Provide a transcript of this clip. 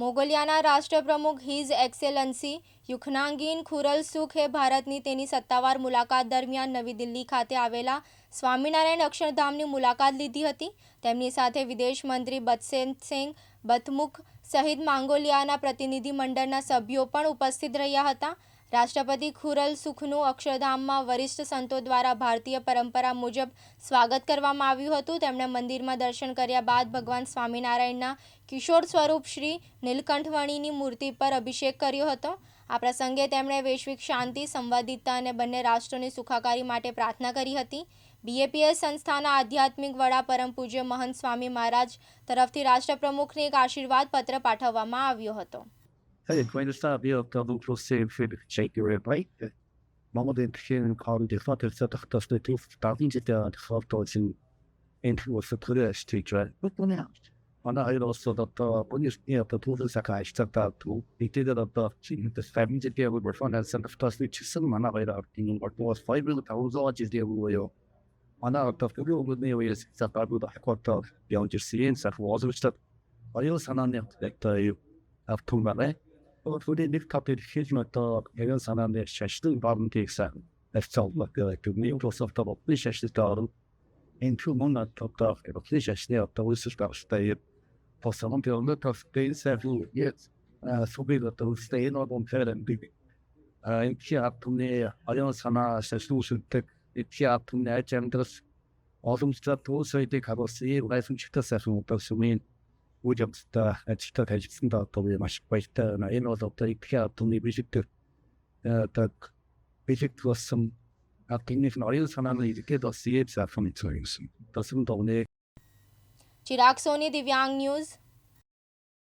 મોગોલિયાના રાષ્ટ્રપ્રમુખ his Excellency યુખનાંગીન ખુરલ સુખે ભારતની તેની સત્તાવાર મુલાકાત દરમિયાન નવી દિલ્હી ખાતે આવેલા સ્વામિનારાયણ અક્ષરધામની મુલાકાત લીધી હતી તેમની સાથે વિદેશ મંત્રી બત્સેનસિંહ બથમુખ સહિત માંગોલિયાના પ્રતિનિધિ મંડળના સભ્યો પણ ઉપસ્થિત રહ્યા હતા રાષ્ટ્રપતિ ખુરલ સુખનું અક્ષરધામમાં વરિષ્ઠ સંતો દ્વારા ભારતીય પરંપરા મુજબ સ્વાગત કરવામાં આવ્યું હતું તેમણે મંદિરમાં દર્શન કર્યા બાદ ભગવાન સ્વામિનારાયણના કિશોર સ્વરૂપ શ્રી નીલકંઠવણીની મૂર્તિ પર અભિષેક કર્યો હતો આ પ્રસંગે તેમણે વૈશ્વિક શાંતિ સંવાદિતા અને બંને રાષ્ટ્રોની સુખાકારી માટે પ્રાર્થના કરી હતી બીએપીએસ સંસ્થાના આધ્યાત્મિક વડા પરમ પૂજ્ય મહંત સ્વામી મહારાજ તરફથી રાષ્ટ્રપ્રમુખને એક આશીર્વાદ પત્ર પાઠવવામાં આવ્યો હતો Quando sabia que eu trouxe filho cheio replay, мама дэвхийн кон дефолт хэлцээ тогтоос нэг давын жилийн дефолт болсон энэ үсэт хэрэгж тийж байна. Бүгдний Ана хоёр улс одоо бүний ята төлөв сакааш цатаад битэд одоо чинь дэс фамин жилийн бүр фонд сан тогтоос нэг чисэн манай хоёр артын гортоос 5000 жилийн буюу Ана одоо төлөвлөгөөний үеэс цатаад бүгд хаквартал явж ирсэн сах возврат. Аюу санааны хөтлөгтэй автомобиль Өөрөөр нэг капит хийж мото яан санаан дээр шашлын барн тийсэн. Эцэлмэг гэдэг нь Microsoft Office шашлтаар энэ чумон топтах Office шашлын автоусч гарстай посом пионер тофтэй сэвэл яц субил тофтэй нор бом фэрэн биг. А энэ чи апны аян санаа шашлуушдаг. Энэ чи апны ажимдрас боломжтой төсөйдик харуулсан гайхамшигтай сайхан утас юм үйл явдалтай ажилтаа ажилласандаа одоо би маш баяртай байна. Энэ бол одоо эдгээр атомны бэлэгдэх так э, бэлэгдэх болсон атомных нь оюун санааны иргэд бас яаж зарсан юм гэсэн. Тэсэм догны Chirag Soni Divyang News